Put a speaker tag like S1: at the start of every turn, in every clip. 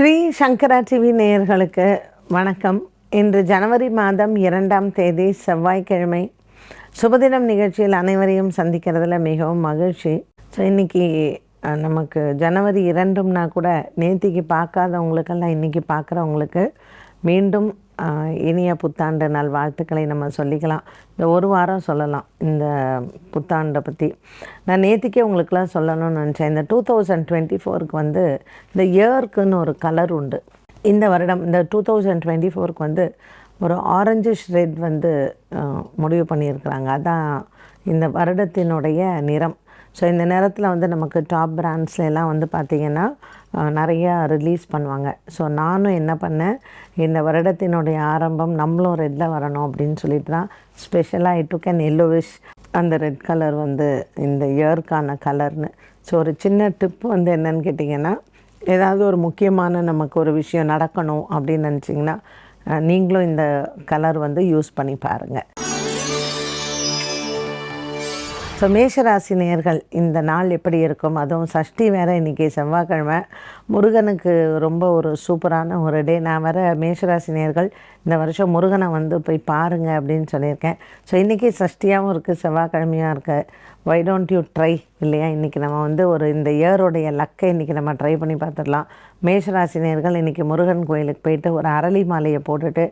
S1: ஸ்ரீ சங்கரா TV நேயர்களுக்கு வணக்கம். இன்று ஜனவரி மாதம் இரண்டாம் தேதி செவ்வாய்க்கிழமை சுபதினம் நிகழ்ச்சியில் அனைவரையும் சந்திக்கிறதுல மிகவும் மகிழ்ச்சி. ஸோ இன்றைக்கி நமக்கு ஜனவரி இரண்டும்னா கூட நேத்திக்கு பார்க்காதவங்களுக்கெல்லாம் இன்றைக்கி பார்க்குறவங்களுக்கு மீண்டும் இனிய புத்தாண்டு நல்வாழ்த்துக்களை நம்ம சொல்லிக்கலாம். இந்த ஒரு வாரம் சொல்லலாம் இந்த புத்தாண்டை பற்றி நான் நேற்றுக்கே உங்களுக்கெல்லாம் சொல்லணும்னு நினச்சேன். இந்த டூ தௌசண்ட் டுவெண்ட்டி ஃபோருக்கு வந்து இந்த இயர்க்குன்னு ஒரு கலர் உண்டு. இந்த வருடம் இந்த டூ தௌசண்ட் டுவெண்ட்டி ஃபோருக்கு வந்து ஒரு ஆரஞ்சு ரெட் வந்து முடிவு பண்ணியிருக்கிறாங்க. அதான் இந்த வருடத்தினுடைய நிறம். ஸோ இந்த நேரத்தில் வந்து நமக்கு டாப் பிராண்ட்ஸ்ல எல்லாம் வந்து பார்த்திங்கன்னா நிறையா ரிலீஸ் பண்ணுவாங்க. ஸோ நானும் என்ன பண்ணேன் இந்த வருடத்தினுடைய ஆரம்பம் நம்மளும் ரெட்டில் வரணும் அப்படின்னு சொல்லிட்டு தான் ஸ்பெஷலாக இட் டுக் அன் எல்லோவிஷ் அந்த ரெட் கலர் வந்து இந்த இயர்க்கான கலர்னு ஸோ ஒரு சின்ன டிப் வந்து என்னன்னு கேட்டிங்கன்னா ஏதாவது ஒரு முக்கியமான நமக்கு ஒரு விஷயம் நடக்கணும் அப்படின்னு நினச்சிங்கன்னா நீங்களும் இந்த கலர் வந்து யூஸ் பண்ணி பாருங்கள் ஸோ மேஷராசி நேர்கள் இந்த நாள் எப்படி இருக்கும்? அதுவும் சஷ்டி வேறு இன்றைக்கி செவ்வாய்க்கிழமை. முருகனுக்கு ரொம்ப ஒரு சூப்பரான ஒரு டே. நான் வர மேஷராசி நேர்கள் இந்த வருஷம் முருகனை வந்து போய் பாருங்க அப்படின்னு சொல்லியிருக்கேன். ஸோ இன்றைக்கி சஷ்டியாகவும் இருக்குது செவ்வாய்க்கிழமையாக இருக்குது வை டோன்ட் யூ ட்ரை இல்லையா? இன்றைக்கி நம்ம வந்து ஒரு இந்த இயரோடைய லக்கை இன்றைக்கி நம்ம ட்ரை பண்ணி பார்த்துடலாம். மேஷராசினியர்கள் இன்றைக்கி முருகன் கோயிலுக்கு போயிட்டு ஒரு அரளி மாலையை போட்டுட்டு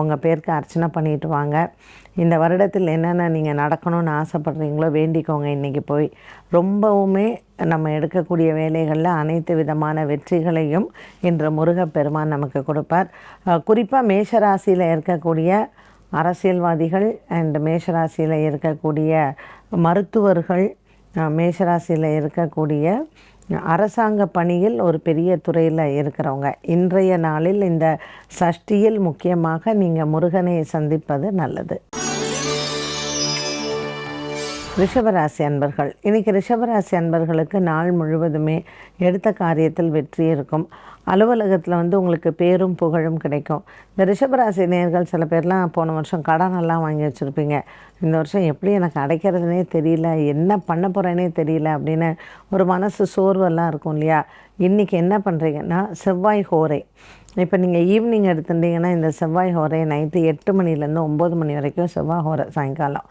S1: உங்கள் பேருக்கு அர்ச்சனை பண்ணிட்டு வாங்க. இந்த வருடத்தில் என்னென்ன நீங்கள் நடக்கணும்னு ஆசைப்படுறீங்களோ வேண்டிக்கோங்க இன்றைக்கி போய். ரொம்பவுமே நம்ம எடுக்கக்கூடிய வேலைகளில் அனைத்து விதமான வெற்றிகளையும் இன்று முருகப்பெருமான் நமக்கு கொடுப்பார். குறிப்பாக மேஷராசியில் இருக்கக்கூடிய அரசியல்வாதிகள் அண்ட் மேஷராசியில் இருக்கக்கூடிய மருத்துவர்கள் மேஷராசியில் இருக்கக்கூடிய அரசாங்க பணியில் ஒரு பெரிய துறையில் இருக்கிறவங்க. இன்றைய நாளில் இந்த சஷ்டியில் முக்கியமாக நீங்கள் முருகனை சந்திப்பது நல்லது. ரிஷபராசி அன்பர்கள் இன்றைக்கி ரிஷபராசி அன்பர்களுக்கு நாள் முழுவதுமே எடுத்த காரியத்தில் வெற்றி இருக்கும். அலுவலகத்தில் வந்து உங்களுக்கு பேரும் புகழும் கிடைக்கும். இந்த ரிஷபராசி நேர்கள் சில பேர்லாம் போன வருஷம் கடன் எல்லாம் வாங்கி வச்சுருப்பீங்க. இந்த வருஷம் எப்படி எனக்கு அடைக்கிறதுனே தெரியல என்ன பண்ண போகிறேனே தெரியல அப்படின்னு ஒரு மனசு சோர்வெல்லாம் இருக்கும் இல்லையா? இன்றைக்கி என்ன பண்ணுறீங்கன்னா செவ்வாய் ஹோரை. இப்போ நீங்கள் ஈவினிங் எடுத்துட்டீங்கன்னா இந்த செவ்வாய் ஹோரை நைட்டு எட்டு மணிலேருந்து ஒம்பது மணி வரைக்கும் செவ்வாய் ஹோரை சாயங்காலம்.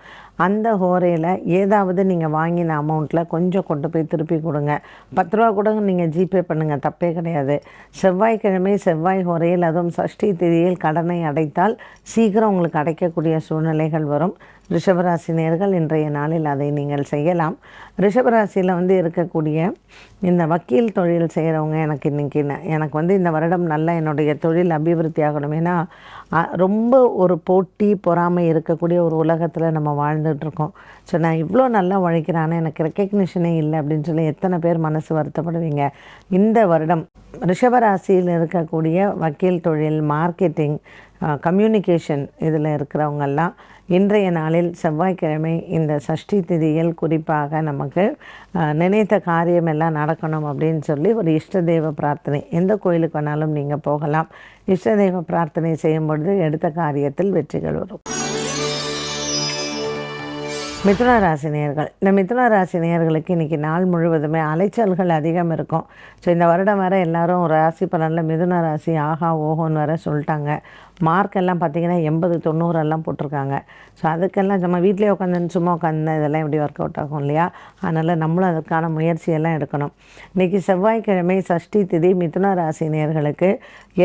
S1: அந்த ஹோரையில் ஏதாவது நீங்கள் வாங்கின அமௌண்ட்டில் கொஞ்சம் கொண்டு போய் திருப்பி கொடுங்க. பத்து ரூபா கூட நீங்கள் ஜிபே பண்ணுங்கள் தப்பே கிடையாது. செவ்வாய்க்கிழமை செவ்வாய் ஹோரையில் அதுவும் சஷ்டி திதியில் கடனை அடைத்தால் சீக்கிரம் உங்களுக்கு அடைக்கக்கூடிய சூழ்நிலைகள் வரும். ரிஷபராசி நேர்கள் இன்றைய நாளில் அதை நீங்கள் செய்யலாம். ரிஷபராசியில் வந்து இருக்கக்கூடிய இந்த வக்கீல் தொழில் செய்கிறவங்க எனக்கு இன்றைக்கி எனக்கு வந்து இந்த வருடம் நல்ல என்னுடைய தொழில் அபிவிருத்தி ஆகணும். ஏன்னா ரொம்ப ஒரு போட்டி பொறாமை இருக்கக்கூடிய ஒரு உலகத்தில் நம்ம வாழ்ந்துட்டுருக்கோம் ஸோ நான் இவ்வளோ நல்லா உழைக்கிறானே எனக்கு ரெக்கக்னிஷனே இல்லை அப்படின்னு சொல்லி எத்தனை பேர் மனசு வருத்தப்படுவீங்க? இந்த வருடம் ரிஷபராசியில் இருக்கக்கூடிய வக்கீல் தொழில் மார்க்கெட்டிங் கம்யூனிகேஷன் இதில் இருக்கிறவங்கெல்லாம் இன்றைய நாளில் செவ்வாய்க்கிழமை இந்த சஷ்டி திதியில் குறிப்பாக நமக்கு நினைத்த காரியம் எல்லாம் நடக்கணும் அப்படின்னு சொல்லி ஒரு இஷ்ட தெய்வ பிரார்த்தனை. எந்த கோயிலுக்கு வேணாலும் நீங்கள் போகலாம். இஷ்ட தெய்வ பிரார்த்தனை செய்யும் பொழுது எடுத்த காரியத்தில் வெற்றிகள் வரும். மிதுன ராசி நேயர்கள். இந்த மிதுன ராசி நேயர்களுக்கு இன்றைக்கி நாள் முழுவதுமே அலைச்சல்கள் அதிகம் இருக்கும். ஸோ இந்த வருடம் வர எல்லாரும் ஒரு ராசி பலனில் மிதுன ராசி ஆஹா ஓஹோன்னு வர சொல்லிட்டாங்க. மார்க்கெல்லாம் பார்த்திங்கன்னா பார்த்தீங்கன்னா எண்பது தொண்ணூறெல்லாம் போட்டிருக்காங்க. ஸோ அதுக்கெல்லாம் நம்ம வீட்டிலே உட்காந்து சும்மா உட்காந்து இதெல்லாம் எப்படி ஒர்க் அவுட் ஆகும் இல்லையா? அதனால் நம்மளும் அதுக்கான முயற்சியெல்லாம் எடுக்கணும். இன்றைக்கி செவ்வாய்க்கிழமை சஷ்டி திதி மிதுன ராசி நேர்களுக்கு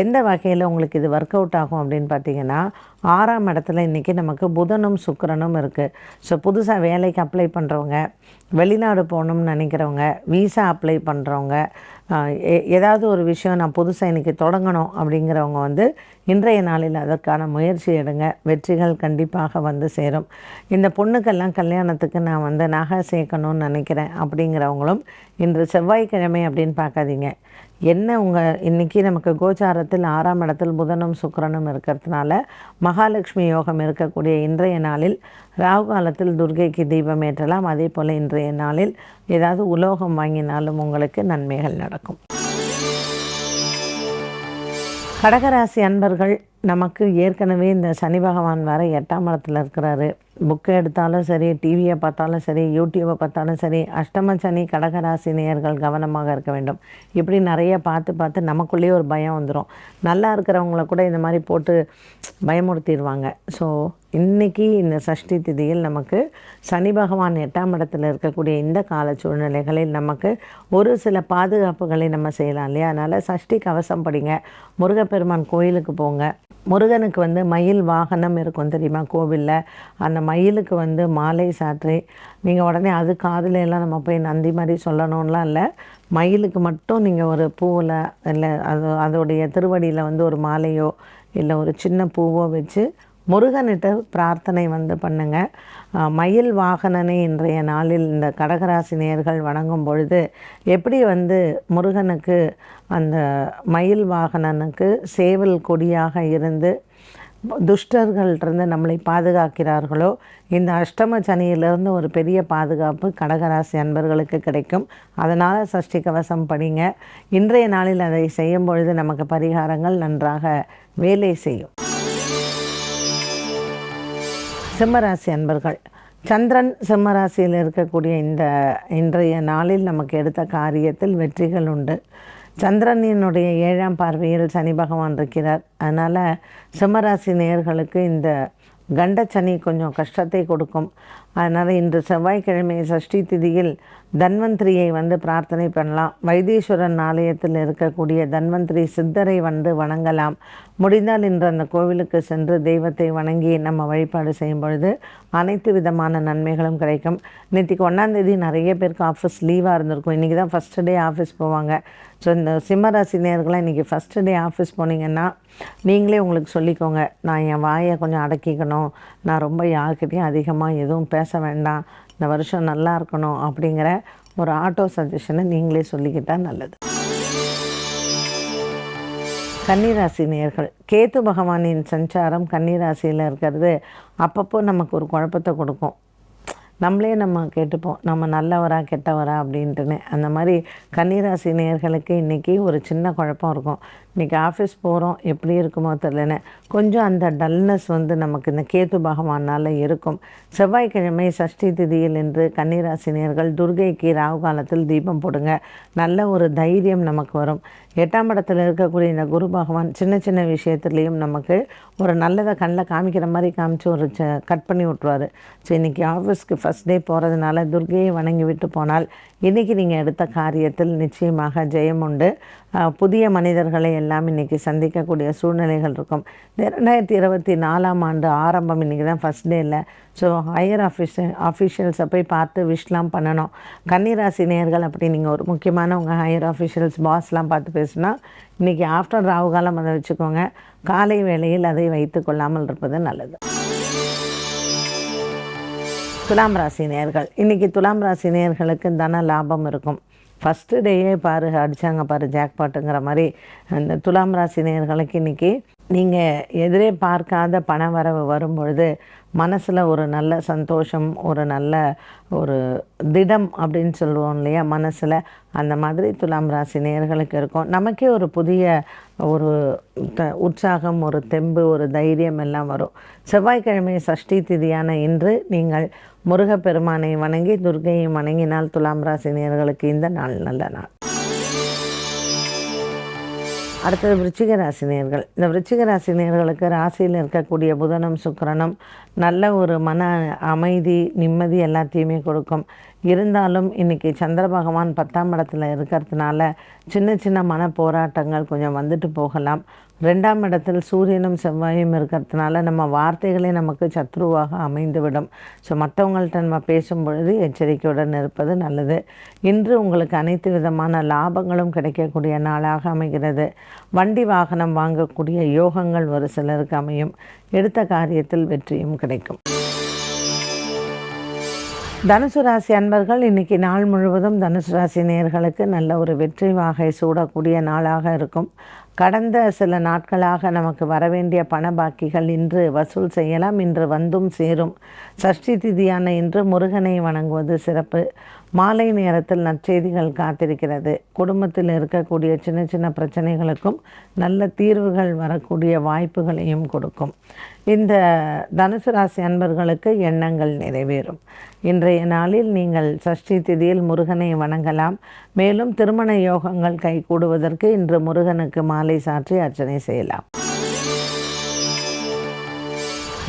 S1: எந்த வகையில் உங்களுக்கு இது ஒர்க் அவுட் ஆகும் அப்படின்னு பார்த்தீங்கன்னா ஆறாம் இடத்துல இன்றைக்கி நமக்கு புதனும் சுக்கரனும் இருக்குது ஸோ புதுசாக வேலைக்கு அப்ளை பண்ணுறவங்க வெளிநாடு போகணும்னு நினைக்கிறவங்க விசா அப்ளை பண்ணுறவங்க ஏதாவது ஒரு விஷயம் நான் புதுசாக இன்றைக்கி தொடங்கணும் அப்படிங்கிறவங்க வந்து இன்றைய நாளில் அதற்கான முயற்சி எடுங்க. வெற்றிகள் கண்டிப்பாக வந்து சேரும். இந்த பொண்ணுக்கெல்லாம் கல்யாணத்துக்கு நான் வந்து நகை சேர்க்கணும்னு நினைக்கிறேன் அப்படிங்கிறவங்களும் இன்று செவ்வாய்க்கிழமை அப்படின்னு பார்க்காதீங்க. என்ன உங்கள் இன்றைக்கி நமக்கு கோச்சாரத்தில் ஆறாம் இடத்தில் புதனும் சுக்கரனும் இருக்கிறதுனால மகாலட்சுமி யோகம் இருக்கக்கூடிய இன்றைய நாளில் ராகு காலத்தில் துர்கைக்கு தீபம் ஏற்றலாம். அதே போல் இன்றைய நாளில் ஏதாவது உலோகம் வாங்கினாலும் உங்களுக்கு நன்மைகள் நடக்கும். கடகராசி அன்பர்கள் நமக்கு ஏற்கனவே இந்த சனி பகவான் வேறு எட்டாம் இடத்துல இருக்கிறாரு. புக்கை எடுத்தாலும் சரி டிவியை பார்த்தாலும் சரி யூடியூப்பை பார்த்தாலும் சரி அஷ்டம சனி கடகராசி நேயர்கள் கவனமாக இருக்க வேண்டும். இப்படி நிறைய பார்த்து பார்த்து நமக்குள்ளேயே ஒரு பயம் வந்துடும் நல்லா இருக்கிறவங்கள கூட இந்த மாதிரி போட்டு பயமுறுத்திடுவாங்க. ஸோ இன்றைக்கி இந்த சஷ்டி திதியில் நமக்கு சனி பகவான் எட்டாம் இடத்துல இருக்கக்கூடிய இந்த கால சூழ்நிலைகளில் நமக்கு ஒரு சில பாதுகாப்புகளை நம்ம செய்யலாம் இல்லையா? அதனால் சஷ்டி கவசம் படிங்க. முருகப்பெருமான் கோயிலுக்கு போங்க. முருகனுக்கு வந்து மயில் வாகனம் இருக்கும் தெரியுமா கோவிலில்? அந்த மயிலுக்கு வந்து மாலை சாற்றி நீங்கள் உடனே அது காதில் எல்லாம் நம்ம போய் நந்தி மாதிரி சொல்லணும்லாம் இல்லை. மயிலுக்கு மட்டும் நீங்கள் ஒரு பூவில் இல்லை அது அதோடைய திருவடியில் வந்து ஒரு மாலையோ இல்லை ஒரு சின்ன பூவோ வச்சு முருகனிட்ட பிரார்த்தனை வந்து பண்ணுங்க. மயில் வாகனனை இன்றைய நாளில் இந்த கடகராசி நேயர்கள் வணங்கும் பொழுது எப்படி வந்து முருகனுக்கு அந்த மயில் வாகனனுக்கு சேவல் கொடியாக இருந்து துஷ்டர்கள்ட்டிருந்து நம்மளை பாதுகாக்கிறார்களோ இந்த அஷ்டம சனியிலிருந்து ஒரு பெரிய பாதுகாப்பு கடகராசி அன்பர்களுக்கு கிடைக்கும். அதனால் சஷ்டி கவசம் படிங்க. இன்றைய நாளில் அதை செய்யும் பொழுது நமக்கு பரிகாரங்கள் நன்றாக வேலை செய்யும். சிம்மராசி அன்பர்கள் சந்திரன் சிம்மராசியில் இருக்கக்கூடிய இந்த இன்றைய நாளில் நமக்கு எடுத்த காரியத்தில் வெற்றிகள் உண்டு. சந்திரனினுடைய ஏழாம் பார்வையில் சனி பகவான் இருக்கிறார். அதனால் சிம்மராசி நேயர்களுக்கு இந்த கண்டச்சனி கொஞ்சம் கஷ்டத்தை கொடுக்கும். அதனால் இன்று செவ்வாய்க்கிழமை சஷ்டி திதியில் தன்வந்திரியை வந்து பிரார்த்தனை பண்ணலாம். வைத்தீஸ்வரன் ஆலயத்தில் இருக்கக்கூடிய தன்வந்திரி சித்தரை வந்து வணங்கலாம். முடிந்தால் இன்று அந்த கோவிலுக்கு சென்று தெய்வத்தை வணங்கி நம்ம வழிபாடு செய்யும் பொழுது அனைத்து விதமான நன்மைகளும் கிடைக்கும். நேற்றுக்கு ஒன்றாந்தேதி நிறைய பேருக்கு ஆஃபீஸ் லீவாக இருந்திருக்கும். இன்றைக்கி தான் ஃபஸ்ட்டு டே ஆஃபீஸ் போவாங்க. ஸோ இந்த சிம்மராசி நேர்களாக இன்றைக்கி ஃபஸ்ட்டு டே ஆஃபீஸ் போனீங்கன்னா நீங்களே உங்களுக்கு சொல்லிக்கோங்க. நான் என் வாயை கொஞ்சம் அடக்கிக்கணும். நான் ரொம்ப யார்கிட்டையும் அதிகமாக எதுவும் பேச வேண்டாம். இந்த வருஷம் நல்லா இருக்கணும் அப்படிங்கிற ஒரு ஆட்டோ சஜஷனை நீங்களே சொல்லிக்கிட்டால் நல்லது. கன்னிராசி நேர்கள் கேத்து பகவானின் சஞ்சாரம் கன்னிராசியில் இருக்கிறது. அப்பப்போ நமக்கு ஒரு குழப்பத்தை கொடுக்கும். நம்மளே நம்ம கேட்டுப்போம் நம்ம நல்லவரா கெட்டவரா அப்படின்ட்டுன்னு. அந்த மாதிரி கன்னிராசி நேர்களுக்கு இன்றைக்கி ஒரு சின்ன குழப்பம் இருக்கும். இன்றைக்கி ஆஃபீஸ் போகிறோம் எப்படி இருக்குமோ தெரிலன்னு கொஞ்சம் அந்த டல்னஸ் வந்து நமக்கு இந்த கேத்து பகவானால் இருக்கும். செவ்வாய்க்கிழமை சஷ்டி திதியில் என்று கன்னிராசினியர்கள் துர்கைக்கு ராகு காலத்தில் தீபம் போடுங்க. நல்ல ஒரு தைரியம் நமக்கு வரும். எட்டாம் இடத்துல இருக்கக்கூடிய இந்த குரு பகவான் சின்ன சின்ன விஷயத்துலேயும் நமக்கு ஒரு நல்லதை கண்ணில் காமிக்கிற மாதிரி காமிச்சு ஒரு ச- கட் பண்ணி விட்ருவாரு ஸோ இன்றைக்கி ஆஃபீஸ்க்கு ஃபஸ்ட் டே போகிறதுனால துர்கையை வணங்கி விட்டு போனால் இன்றைக்கி நீங்கள் எடுத்த காரியத்தில் நிச்சயமாக ஜெயம் உண்டு. புதிய மனிதர்களை எல்லாம் இன்றைக்கி சந்திக்கக்கூடிய சூழ்நிலைகள் இருக்கும். இரண்டாயிரத்தி ரெண்டாயிரத்தி இருபத்தி நாலாம் ஆண்டு ஆரம்பம் இன்றைக்கி தான் ஃபஸ்ட் டே இல்லை ஸோ ஹையர் ஆஃபீஷியல் ஆஃபீஷியல்ஸை போய் பார்த்து விஷலாம் பண்ணணும். கன்னிராசி நேர்கள் அப்படி நீங்கள் ஒரு முக்கியமான உங்கள் ஹையர் ஆஃபீஷியல்ஸ் பாஸ்லாம் பார்த்து பேசுனா இன்றைக்கி ஆஃப்டர் ராகு காலம் அதை வச்சுக்கோங்க. காலை வேளையில் அதை வைத்து கொள்ளாமல் இருப்பது நல்லது. துலாம் ராசி நேர்கள் இன்றைக்கி துலாம் ராசி நேர்களுக்கு தன லாபம் இருக்கும். ஃபஸ்ட்டு டேயே பாரு அடித்தாங்க பாரு ஜாக்பாட்டுங்கிற மாதிரி அந்த துலாம் ராசி நேயர்களுக்கு இன்றைக்கி நீங்கள் எதிரே பார்க்காத பண வரவு வரும் பொழுது மனசில் ஒரு நல்ல சந்தோஷம் ஒரு நல்ல ஒரு திடம் அப்படின்னு சொல்லுவோம் இல்லையா? மனசில் அந்த மாதிரி துலாம் ராசி நேர்களுக்கு இருக்கும். நமக்கே ஒரு புதிய ஒரு த- உற்சாகம் ஒரு தெம்பு ஒரு தைரியம் எல்லாம் வரும். செவ்வாய்க்கிழமை சஷ்டி திதியான இன்று நீங்கள் முருகப்பெருமானை வணங்கி துர்கையை வணங்கினால் துலாம் ராசி நேர்களுக்கு இந்த நாள் நல்ல நாள். அடுத்தது விருச்சிக ராசி நேர்கள். இந்த விருச்சிக ராசி நேர்களுக்கு ராசியில் இருக்கக்கூடிய புதனும் சுக்கரனும் நல்ல ஒரு மன அமைதி நிம்மதி எல்லாத்தையுமே கொடுக்கும். இருந்தாலும் இன்றைக்கி சந்திர பகவான் பத்தாம் இடத்துல இருக்கிறதுனால சின்ன சின்ன மன போராட்டங்கள் கொஞ்சம் வந்துட்டு போகலாம். ரெண்டாம் இடத்தில் சூரியனும் செவ்வாயும் இருக்கிறதுனால நம்ம வார்த்தைகளே நமக்கு சத்ருவாக அமைந்துவிடும். ஸோ மற்றவங்கள்ட்ட நம்ம பேசும் பொழுது எச்சரிக்கையுடன் இருப்பது நல்லது. இன்று உங்களுக்கு அனைத்து விதமான லாபங்களும் கிடைக்கக்கூடிய நாளாக அமைகிறது. வண்டி வாகனம் வாங்கக்கூடிய யோகங்கள் ஒரு சிலருக்கு அமையும். எடுத்த காரியத்தில் வெற்றியும் கிடைக்கும். தனுசு ராசி அன்பர்கள் இன்னைக்கு நாள் முழுவதும் தனுசு ராசி நேர்களுக்கு நல்ல ஒரு வெற்றி வாகை சூடக்கூடிய நாளாக இருக்கும். கடந்த சில நாட்களாக நமக்கு வரவேண்டிய பண பாக்கிகள் இன்று வசூல் செய்யலாம். இன்று வந்தும் சேரும். சஷ்டி திதியான இன்று முருகனை வணங்குவது சிறப்பு. மாலை நேரத்தில் நற்செய்திகள் காத்திருக்கிறது. குடும்பத்தில் இருக்கக்கூடிய சின்ன சின்ன பிரச்சனைகளுக்கும் நல்ல தீர்வுகள் வரக்கூடிய வாய்ப்புகளையும் கொடுக்கும். இந்த தனுசு ராசி அன்பர்களுக்கு எண்ணங்கள் நிறைவேறும். இன்றைய நாளில் நீங்கள் சஷ்டி திதியில் முருகனை வணங்கலாம். மேலும் திருமண யோகங்கள் கைகூடுவதற்கு இன்று முருகனுக்கு மாலை சாற்றி அர்ச்சனை செய்யலாம்.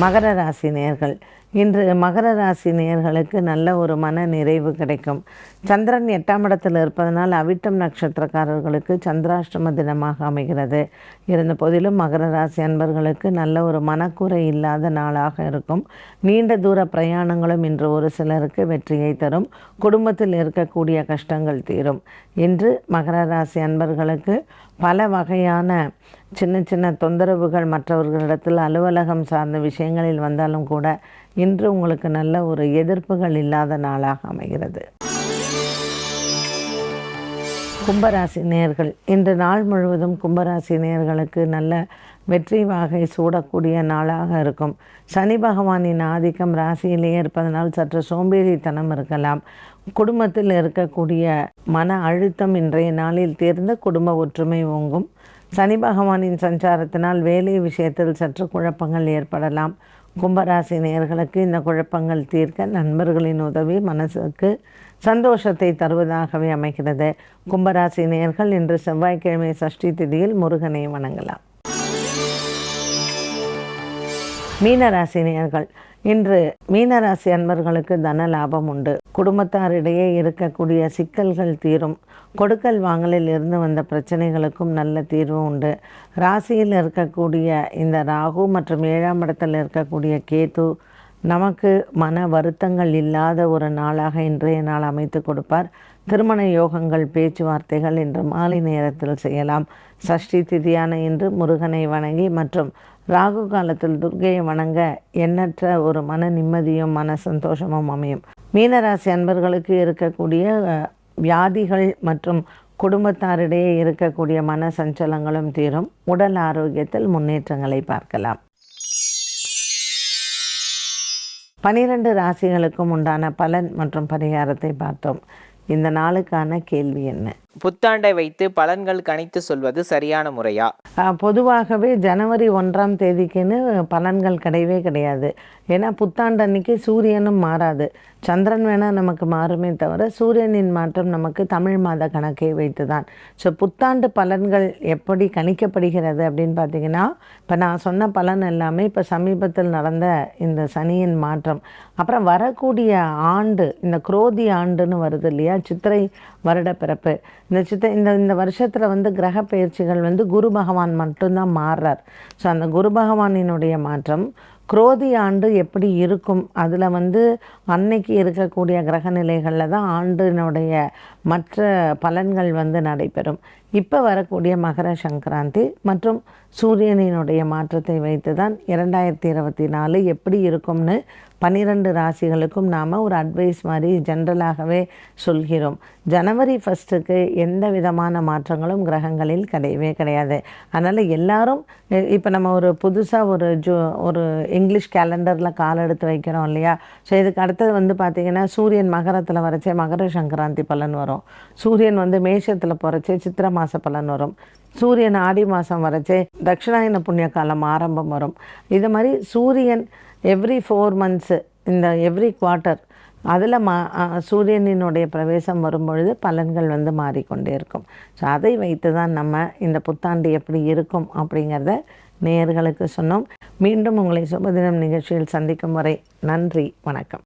S1: மகர ராசி நேர்கள் இன்று மகர ராசி நேர்களுக்கு நல்ல ஒரு மன நிறைவு கிடைக்கும். சந்திரன் எட்டாம் இடத்தில் இருப்பதனால் அவிட்டம் நட்சத்திரக்காரர்களுக்கு சந்திராஷ்டம தினமாக அமைகிறது. இருந்த போதிலும் மகர ராசி அன்பர்களுக்கு நல்ல ஒரு மனக்குறை இல்லாத நாளாக இருக்கும். நீண்ட தூர பிரயாணங்களும் இன்று ஒரு சிலருக்கு வெற்றியை தரும். குடும்பத்தில் இருக்கக்கூடிய கஷ்டங்கள் தீரும். இன்று மகர ராசி அன்பர்களுக்கு பல வகையான சின்ன சின்ன தொந்தரவுகள் மற்றவர்களிடத்தில் அலுவலகம் சார்ந்த விஷயங்களில் வந்தாலும் கூட இன்று உங்களுக்கு நல்ல ஒரு எதிர்ப்புகள் இல்லாத நாளாக அமைகிறது. கும்பராசி நேர்கள் இன்று நாள் முழுவதும் கும்பராசி நேர்களுக்கு நல்ல வெற்றி வாகை சூடக்கூடிய நாளாக இருக்கும். சனி பகவானின் ஆதிக்கம் ராசியிலேயே இருப்பதனால் சற்று சோம்பேறித்தனம் இருக்கலாம். குடும்பத்தில் இருக்கக்கூடிய மன அழுத்தம் இன்றைய நாளில் தேர்ந்த குடும்ப ஒற்றுமை ஓங்கும். சனி பகவானின் சஞ்சாரத்தினால் வேலை விஷயத்தில் சற்று குழப்பங்கள் ஏற்படலாம். கும்பராசி நேர்களுக்கு இந்த குழப்பங்கள் தீர்க்க நண்பர்களின் உதவி மனசுக்கு சந்தோஷத்தை தருவதாகவே அமைகிறது. கும்பராசி நேர்கள் இன்று செவ்வாய்க்கிழமை சஷ்டி திதியில் முருகனை வணங்கலாம். மீனராசி நேர்கள் இன்று மீனராசி அன்பர்களுக்கு தன லாபம் உண்டு. குடும்பத்தாரிடையே இருக்கக்கூடிய சிக்கல்கள் தீரும். கொடுக்கல் வாங்கலில் இருந்து வந்த பிரச்சனைகளுக்கும் நல்ல தீர்வு உண்டு. ராசியில் இருக்கக்கூடிய இந்த ராகு மற்றும் ஏழாம் இடத்தில் இருக்கக்கூடிய கேது நமக்கு மன வருத்தங்கள் இல்லாத ஒரு நாளாக இன்றைய நாள் அமைத்து கொடுப்பார். திருமண யோகங்கள் பேச்சுவார்த்தைகள் இன்று மாலை நேரத்தில் செய்யலாம். சஷ்டி திதியான இன்று முருகனை வணங்கி மற்றும் ராகு காலத்தில் துர்கையை வணங்க எண்ணற்ற ஒரு மன நிம்மதியும் மன சந்தோஷமும் அமையும். மீனராசி அன்பர்களுக்கு இருக்கக்கூடிய வியாதிகள் மற்றும் குடும்பத்தாரிடையே இருக்கக்கூடிய மன சஞ்சலங்களும் தீரும். உடல் ஆரோக்கியத்தில் முன்னேற்றங்களை பார்க்கலாம். பனிரெண்டு ராசிகளுக்கும் உண்டான பலன் மற்றும் பரிகாரத்தை பார்த்தோம். இந்த நாளுக்கான கேள்வி என்ன?
S2: புத்தாண்டை வைத்து பலன்கள் கணித்து சொல்வது சரியான முறையா?
S1: பொதுவாகவே ஜனவரி ஒன்றாம் தேதிக்குன்னு பலன்கள் கிடையவே கிடையாது. ஏன்னா புத்தாண்டு அன்னைக்கு சூரியனும் மாறாது. சந்திரன் வேணால் நமக்கு மாறுமே தவிர சூரியனின் மாற்றம் நமக்கு தமிழ் மாத கணக்கை வைத்து தான் ஸோ புத்தாண்டு பலன்கள் எப்படி கணிக்கப்படுகிறது அப்படின்னு பார்த்தீங்கன்னா இப்போ நான் சொன்ன பலன் எல்லாமே இப்போ சமீபத்தில் நடந்த இந்த சனியின் மாற்றம். அப்புறம் வரக்கூடிய ஆண்டு இந்த குரோதி ஆண்டுன்னு வருது இல்லையா? சித்திரை வருட பிறப்பு. இந்த சித்த இந்த இந்த வருஷத்தில் வந்து கிரக பயிற்சிகள் வந்து குரு பகவான் மட்டும்தான் மாறுறார். ஸோ அந்த குரு பகவானினுடைய மாற்றம் குரோதி ஆண்டு எப்படி இருக்கும்? அதில் வந்து அன்னைக்கு இருக்கக்கூடிய கிரக நிலைகளில் தான் ஆண்டினுடைய மற்ற பலன்கள் வந்து நடைபெறும். இப்போ வரக்கூடிய மகர சங்கராந்தி மற்றும் சூரியனினுடைய மாற்றத்தை வைத்து தான் இரண்டாயிரத்தி இருபத்தி நாலு எப்படி இருக்கும்னு பன்னிரெண்டு ராசிகளுக்கும் நாம் ஒரு அட்வைஸ் மாதிரி ஜென்ரலாகவே சொல்கிறோம். ஜனவரி ஃபஸ்ட்டுக்கு எந்த விதமான மாற்றங்களும் கிரகங்களில் கிடையவே கிடையாது. அதனால் எல்லாரும் இப்போ நம்ம ஒரு புதுசாக ஒரு ஜூ ஒரு இங்கிலீஷ் கேலண்டரில் கால் எடுத்து வைக்கிறோம் இல்லையா? ஸோ இதுக்கு அடுத்தது வந்து பார்த்திங்கன்னா சூரியன் மகரத்தில் வரைச்சே மகர சங்கராந்தி பலன் வரும். சூரியன் வந்து மேஷத்தில் போகிறச்சே சித்திர மாத பலன் வரும். சூரியன் ஆடி மாதம் வரைச்சே தட்சிணாயன புண்ணிய காலம் ஆரம்பம் வரும். இது மாதிரி சூரியன் எவ்ரி ஃபோர் மந்த்ஸு இந்த எவ்ரி குவார்ட்டர் அதில் மா சூரியனினுடைய பிரவேசம் வரும்பொழுது பலன்கள் வந்து மாறிக்கொண்டே இருக்கும். ஸோ அதை வைத்து தான் நம்ம இந்த புத்தாண்டு எப்படி இருக்கும் அப்படிங்கிறத நேயர்களுக்கு சொன்னோம். மீண்டும் உங்களை சுபதினம் நிகழ்ச்சியில் சந்திக்கும் வரை நன்றி வணக்கம்.